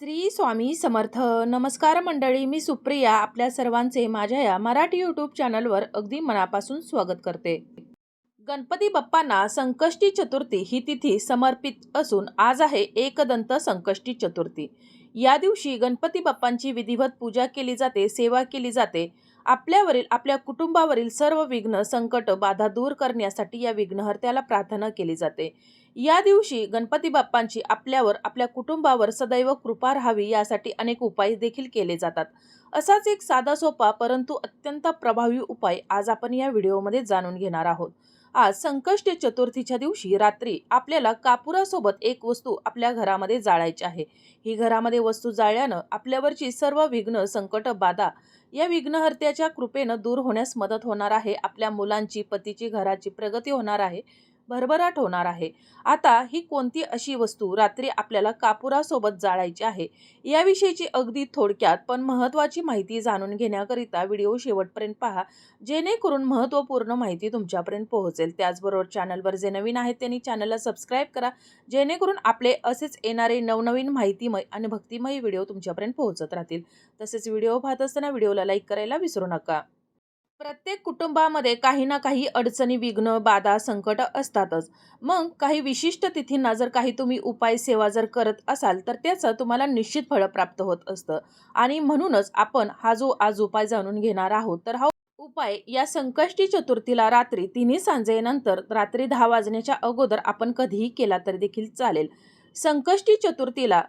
श्री स्वामी समर्थ. नमस्कार मंडळी मी सुप्रिया आपल्या सर्वांचे माझ्या या मराठी यूट्यूब चॅनलवर अगदी मनापासून स्वागत करते. गणपती बाप्पांना संकष्टी चतुर्थी ही तिथी समर्पित असून आज आहे एकदंत संकष्टी चतुर्थी. या दिवशी गणपती बाप्पांची विधिवत पूजा केली जाते सेवा केली जाते. आपल्यावरील आपल्या कुटुंबावरील सर्व विघ्न संकट बाधा दूर करण्यासाठी या विघ्नहर्त्याला प्रार्थना केली जाते. या दिवशी गणपती बाप्पांची आपल्यावर आपल्या कुटुंबावर सदैव कृपा राहावी यासाठी अनेक उपाय देखील केले जातात. असाच एक साधा सोपा परंतु अत्यंत प्रभावी उपाय आज आपण या व्हिडिओमध्ये जाणून घेणार आहोत. आज संकष्ट चतुर्थीच्या दिवशी रात्री आपल्याला कापुरासोबत एक वस्तू आपल्या घरामध्ये जाळायची आहे. ही घरामध्ये वस्तू जाळल्यानं आपल्यावरची सर्व विघ्न संकट बाधा या विघ्नहर्त्याच्या कृपेनं दूर होण्यास मदत होणार आहे. आपल्या मुलांची पतीची घराची प्रगती होणार आहे. भरभराट होणार आहे. आता ही कोणती अशी वस्तू रात्री आपल्याला कापुरासोबत जाळायची आहे? याविषयीची अगदी थोडक्यात पण महत्त्वाची माहिती जाणून घेण्याकरिता व्हिडिओ शेवटपर्यंत पहा. जेणेकरून महत्त्वपूर्ण माहिती तुमच्यापर्यंत पोहोचेल. त्याचबरोबर चॅनलवर जे नवीन आहेत त्यांनी चॅनलला सबस्क्राईब करा. जेणेकरून आपले असेच येणारे नवनवीन माहितीमय आणि भक्तिमय व्हिडिओ तुमच्यापर्यंत पोहोचत राहतील. तसेच व्हिडिओ पाहत असताना व्हिडिओला लाईक करायला विसरू नका. प्रत्येक कुटुंबामध्ये काही ना काही अडचणी विघ्न बाधा संकट असतातच. मग काही विशिष्ट तिथींना जर काही तुम्ही उपाय सेवा जर करत असाल तर त्याचं तुम्हाला निश्चित फळ प्राप्त होत असतं. आणि म्हणूनच आपण हा जो आज उपाय जाणून घेणार आहोत तर हा उपाय या संकष्टी चतुर्थीला रात्री तिन्ही सांजेनंतर रात्री दहा वाजण्याच्या अगोदर आपण कधीही केला तरी देखील चालेल. संकष्टी चतुर्थीला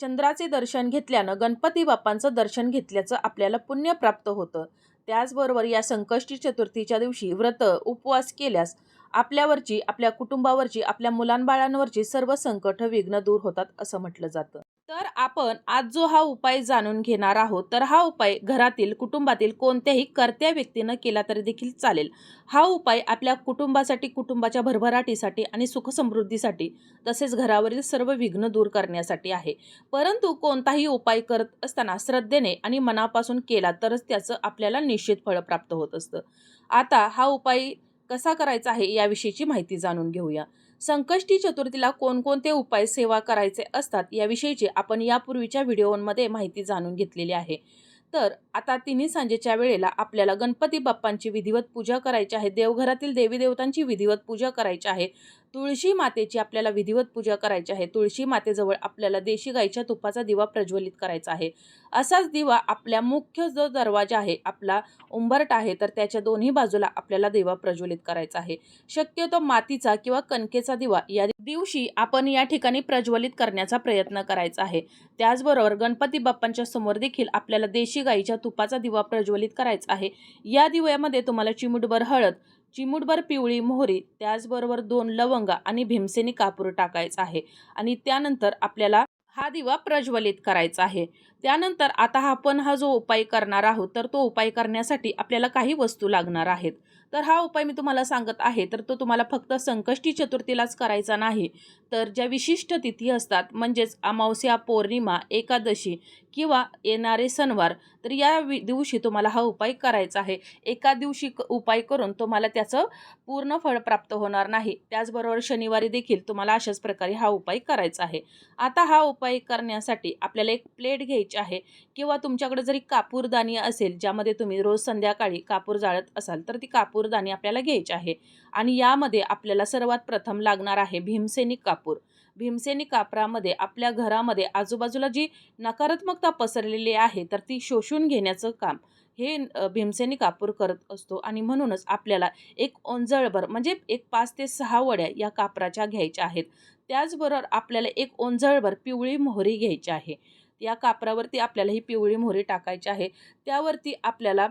चंद्राचे दर्शन घेतल्यानं गणपती बाप्पांचं दर्शन घेतल्याचं आपल्याला पुण्य प्राप्त होतं. त्याचबरोबर या संकष्टी चतुर्थीच्या दिवशी व्रत उपवास केल्यास आपल्यावरची आपल्या कुटुंबावरची आपल्या मुलांबाळांवरची सर्व संकट विघ्न दूर होतात असं म्हटलं जातं. तर आपण आज जो हा उपाय जाणून घेणार आहोत तर हा उपाय घरातील कुटुंबातील कोणत्याही कर्त्या व्यक्तीनं केला तरी देखील चालेल. हा उपाय आपल्या कुटुंबासाठी कुटुंबाच्या भरभराटीसाठी आणि सुखसमृद्धीसाठी तसेच घरावरील सर्व विघ्न दूर करण्यासाठी आहे. परंतु कोणताही उपाय करत असताना श्रद्धेने आणि मनापासून केला तरच त्याचं आपल्याला निश्चित फळ प्राप्त होत असतं. आता हा उपाय कसा करायचा आहे याविषयीची माहिती जाणून घेऊया. संकष्टी चतुर्थीला कोणकोणते उपाय सेवा करायचे असतात याविषयीची आपण यापूर्वीच्या व्हिडिओमध्ये माहिती जाणून घेतलेली आहे. तर आता तिन्ही सांजेच्या वेळेला आपल्याला गणपती बाप्पांची विधिवत पूजा करायची आहे देवघरातील देवी देवतांची विधिवत पूजा करायची आहे तुळशी मातेची आपल्याला विधिवत पूजा करायची आहे तुळशी मातेजवळ आपल्याला देशी गाईच्या तुपाचा दिवा प्रज्वलित करायचा आहे. असाच दिवा आपल्या मुख्य जो दरवाजा आहे आपला उंबरट आहे तर त्याच्या दोन्ही बाजूला आपल्याला दिवा प्रज्वलित करायचा आहे. शक्यतो मातीचा किंवा कणकेचा दिवा या दिवशी आपण या ठिकाणी प्रज्वलित करण्याचा प्रयत्न करायचा आहे. त्याचबरोबर गणपती बाप्पांच्या समोर देखील आपल्याला देशी गाईच्या तुपाचा दिवा प्रज्वलित करायचा आहे. या दिव्यामध्ये तुम्हाला चिमुटभर हळद चिमूटभर पिवळी मोहरी त्याचबरोबर दोन लवंगा आणि भीमसेनी कापूर टाकायचा आहे. आणि त्यानंतर आपल्याला हा दिवा प्रज्वलित करायचा आहे. त्यानंतर आता आपण हा जो उपाय करणार आहोत तर तो उपाय करण्यासाठी आपल्याला काही वस्तू लागणार आहेत. तर हा उपाय मी तुम्हाला सांगत आहे तर तो तुम्हाला फक्त संकष्टी चतुर्थीलाच करायचा नाही. तर ज्या विशिष्ट तिथी असतात म्हणजेच अमावस्या पौर्णिमा एकादशी किंवा येणारे सणवार तर या वि दिवशी तुम्हाला हा उपाय करायचा आहे. एका दिवशी क उपाय करून तुम्हाला त्याचं पूर्ण फळ प्राप्त होणार नाही. त्याचबरोबर शनिवारी देखील तुम्हाला अशाच प्रकारे हा उपाय करायचा आहे. आता हा उपाय करण्यासाठी आपल्याला एक प्लेट घ्यायची आहे किंवा तुमच्याकडे जरी कापूरदानी असेल ज्यामध्ये तुम्ही रोज संध्याकाळी कापूर जाळत असाल तर ती कापूर कापूरदानी आपल्याला घ्यायची आहे. आणि यामध्ये आपल्याला सर्वात प्रथम लागणार आहे भीमसेनी कापूर. भीमसेनी कापरामध्ये आपल्या घरामध्ये आजूबाजूला जी नकारात्मकता पसरलेली आहे तर ती शोषून घेण्याचं काम हे भीमसेनी कापूर करत असतो. आणि म्हणूनच आपल्याला एक ओंजळभर म्हणजे एक पाच ते सहा वड्या या कापराच्या घ्यायच्या आहेत. त्याचबरोबर आपल्याला एक ओंजळभर पिवळी मोहरी घ्यायची आहे. या कापरावरती आपल्याला ही पिवळी मोहरी टाकायची आहे. त्यावरती आपल्याला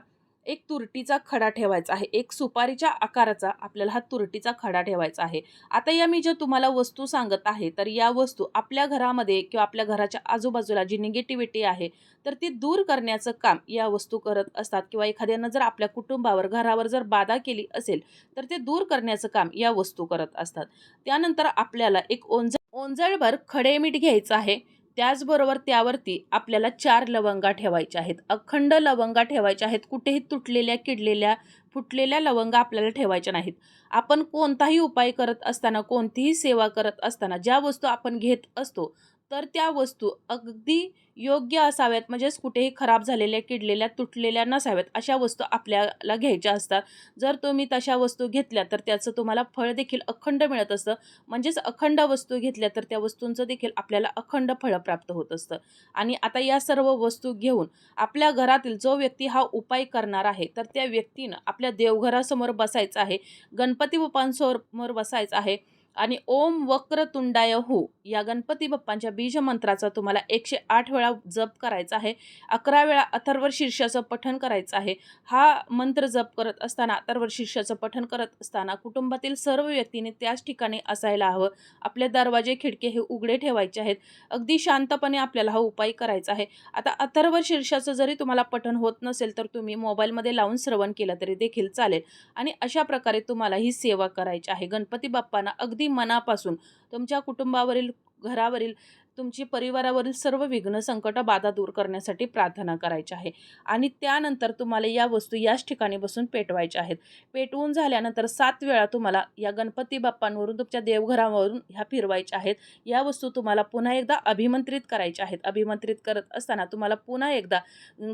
एक तुरटीचा खडा ठेवायचा आहे. एक सुपारीच्या आकाराचा आपल्याला हा तुरटीचा खडा ठेवायचा आहे. आता या मी ज्या तुम्हाला वस्तू सांगत आहे तर या वस्तू आपल्या घरामध्ये किंवा आपल्या घराच्या आजूबाजूला जी निगेटिव्हिटी आहे तर ती दूर करण्याचं काम या वस्तू करत असतात. किंवा एखाद्यानं जर आपल्या कुटुंबावर घरावर जर बाधा केली असेल तर ते दूर करण्याचं काम या वस्तू करत असतात. त्यानंतर आपल्याला एक ओंज ओंजळभर खडे मीठ घ्यायचं आहे. त्याचबरोबर त्यावरती आपल्याला चार लवंगा ठेवायच्या आहेत. अखंड लवंगा ठेवायच्या आहेत. कुठेही तुटलेल्या किडलेल्या फुटलेल्या लवंगा आपल्याला ठेवायच्या नाहीत. आपण कोणताही उपाय करत असताना कोणतीही सेवा करत असताना ज्या वस्तू आपण घेत असतो तर त्या वस्तू अगदी योग्य असाव्यात म्हणजेच कुठेही खराब झालेल्या किडलेल्या तुटलेल्या नसाव्यात अशा वस्तू आपल्याला घ्यायच्या असतात. जर तुम्ही तशा वस्तू घेतल्या तर त्याचं तुम्हाला फळ देखील अखंड मिळत असतं. म्हणजेच अखंड वस्तू घेतल्या तर त्या वस्तूंचं देखील आपल्याला अखंड फळ प्राप्त होत असतं. आणि आता या सर्व वस्तू घेऊन आपल्या घरातील जो व्यक्ती हा उपाय करणार आहे तर त्या व्यक्तीनं आपल्या देवघरासमोर बसायचं आहे गणपती बाप्पांसमोर बसायचं आहे आणि ओम वक्रतुंडाय हो या गणपती बाप्पांच्या बीज मंत्राचा तुम्हाला एकशे आठ वेळा जप करायचा आहे. अकरा वेळा अथर्व शीर्षाचं पठण करायचं आहे. हा मंत्र जप करत असताना अथर्व शीर्षाचं पठण करत असताना कुटुंबातील सर्व व्यक्तीने त्याच ठिकाणी असायला हवं. आपले दरवाजे खिडके हे उघडे ठेवायचे आहेत. अगदी शांतपणे आपल्याला हा उपाय करायचा आहे. आता अथर्व शीर्षाचं जरी तुम्हाला पठण होत नसेल तर तुम्ही मोबाईलमध्ये लावून श्रवण केलं तरी देखील चालेल. आणि अशा प्रकारे तुम्हाला ही सेवा करायची आहे. गणपती बाप्पांना अगदी मनापासून. तुमच्या कुटुंबावरील घरावरील तुमची परिवारावरील सर्व विघ्न संकट बाधा दूर करण्यासाठी प्रार्थना करायची आहे. आणि त्यानंतर तुम्हाला या वस्तू याच ठिकाणी बसून पेटवायच्या आहेत. पेटवून झाल्यानंतर सात वेळा तुम्हाला या गणपती बाप्पांवरून तुमच्या देवघरावरून ह्या फिरवायच्या आहेत. या वस्तू तुम्हाला पुन्हा एकदा अभिमंत्रित करायच्या आहेत. अभिमंत्रित करत असताना तुम्हाला पुन्हा एकदा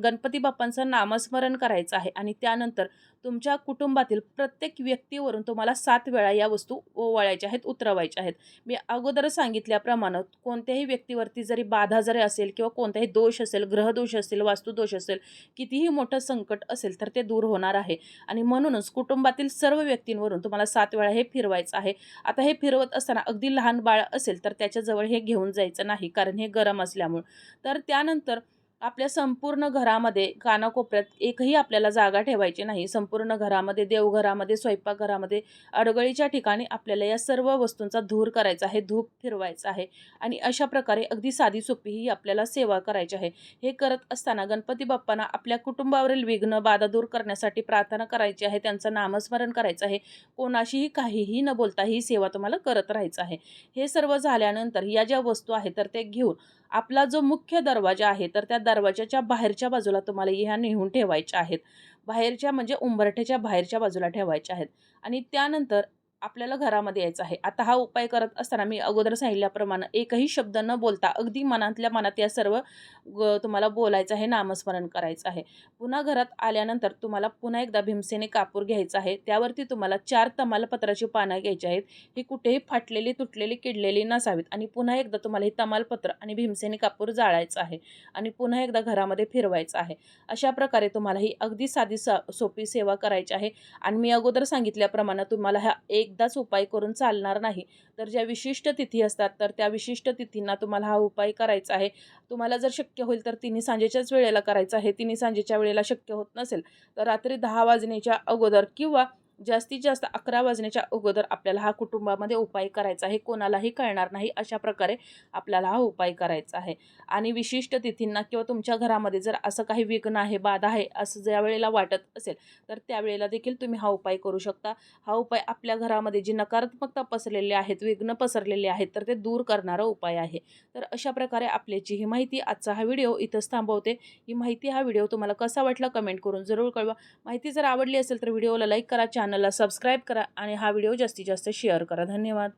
गणपती बाप्पांचं नामस्मरण करायचं आहे. आणि त्यानंतर तुमच्या कुटुंबातील प्रत्येक व्यक्तीवरून तुम्हाला सात वेळा या वस्तू ओवाळायच्या आहेत उतरवायच्या आहेत. मी अगोदर सांगितल्याप्रमाणे कोणत्याही व्यक्तीवरती जरी बाधा जरी असेल किंवा कोणताही दोष असेल ग्रहदोष असेल वास्तुदोष असेल कितीही मोठं संकट असेल तर ते दूर होणार आहे. आणि म्हणूनच कुटुंबातील सर्व व्यक्तींवरून तुम्हाला सात वेळा हे फिरवायचं आहे. आता हे फिरवत असताना अगदी लहान बाळ असेल तर त्याच्याजवळ हे घेऊन जायचं नाही कारण हे गरम असल्यामुळं. तर त्यानंतर आपल्या संपूर्ण घरामध्ये कानाकोपऱ्यात एकही आपल्याला जागा ठेवायची नाही. संपूर्ण घरामध्ये देवघरामध्ये स्वयंपाकघरामध्ये अडगळीच्या ठिकाणी आपल्याला या सर्व वस्तूंचा धूर करायचा आहे धूप फिरवायचा आहे. आणि अशा प्रकारे अगदी साधी सोपी ही आपल्याला सेवा करायची आहे. हे करत असताना गणपती बाप्पांना आपल्या कुटुंबावरील विघ्न बाधा दूर करण्यासाठी प्रार्थना करायची आहे. त्यांचं नामस्मरण करायचं आहे. कोणाशीही काहीही न बोलता ही सेवा तुम्हाला करत राहायचं आहे. हे सर्व झाल्यानंतर या ज्या वस्तू आहेत तर ते घेऊन आपला जो मुख्य दरवाजा आहे तर त्या दरवाजाच्या बाहेरच्या बाजूला तुम्हाला ह्या नेहून ठेवायच्या आहेत. बाहेरच्या म्हणजे उंबरठ्याच्या बाहेरच्या बाजूला ठेवायच्या आहेत. आणि त्यानंतर आपल्याला घरामध्ये यायचं आहे. आता हा उपाय करत असताना मी अगोदर सांगितल्याप्रमाणे एकही शब्द न बोलता अगदी मनातल्या मनात या सर्व तुम्हाला बोलायचं आहे नामस्मरण करायचं आहे. पुन्हा घरात आल्यानंतर तुम्हाला पुन्हा एकदा भीमसेने कापूर घ्यायचा आहे. त्यावरती तुम्हाला चार तमालपत्राची पानं घ्यायची आहेत. ही कुठेही फाटलेली तुटलेली किडलेली नसावीत आणि पुन्हा एकदा तुम्हाला हे तमालपत्र आणि भीमसेने कापूर जाळायचं आहे आणि पुन्हा एकदा घरामध्ये फिरवायचं आहे. अशा प्रकारे तुम्हाला ही अगदी साधी सा सोपी सेवा करायची आहे. आणि मी अगोदर सांगितल्याप्रमाणे तुम्हाला ह्या एकदाच उपाय करून चालणार नाही. तर ज्या विशिष्ट तिथी असतात तर त्या विशिष्ट तिथींना तुम्हाला हा उपाय करायचा आहे. तुम्हाला जर शक्य होईल तर तिन्ही सांजेच्याच वेळेला करायचं आहे. तिन्ही सांजेच्या वेळेला शक्य होत नसेल तर रात्री दहा वाजण्याच्या अगोदर किंवा जास्तीत जास्त अकरा वाजण्याच्या अगोदर आपल्याला हा कुटुंबामध्ये उपाय करायचा आहे. कोणालाही कळणार नाही अशा प्रकारे आपल्याला हा उपाय करायचा आहे. आणि विशिष्ट तिथींना किंवा तुमच्या घरामध्ये जर असं काही विघ्न आहे बाधा आहे असं ज्या वेळेला वाटत असेल तर त्यावेळेला देखील तुम्ही हा उपाय करू शकता. हा उपाय आपल्या घरामध्ये जी नकारात्मकता पसरलेली आहेत विघ्न पसरलेले आहेत तर ते दूर करणारा उपाय आहे. तर अशा प्रकारे आपल्याची ही माहिती आजचा हा व्हिडिओ इथंच थांबवते. ही माहिती हा व्हिडिओ तुम्हाला कसा वाटला कमेंट करून जरूर कळवा. माहिती जर आवडली असेल तर व्हिडिओला लाईक करा चॅनलला सबस्क्राईब करा आणि हा व्हिडिओ जास्तीत जास्त शेअर करा. धन्यवाद.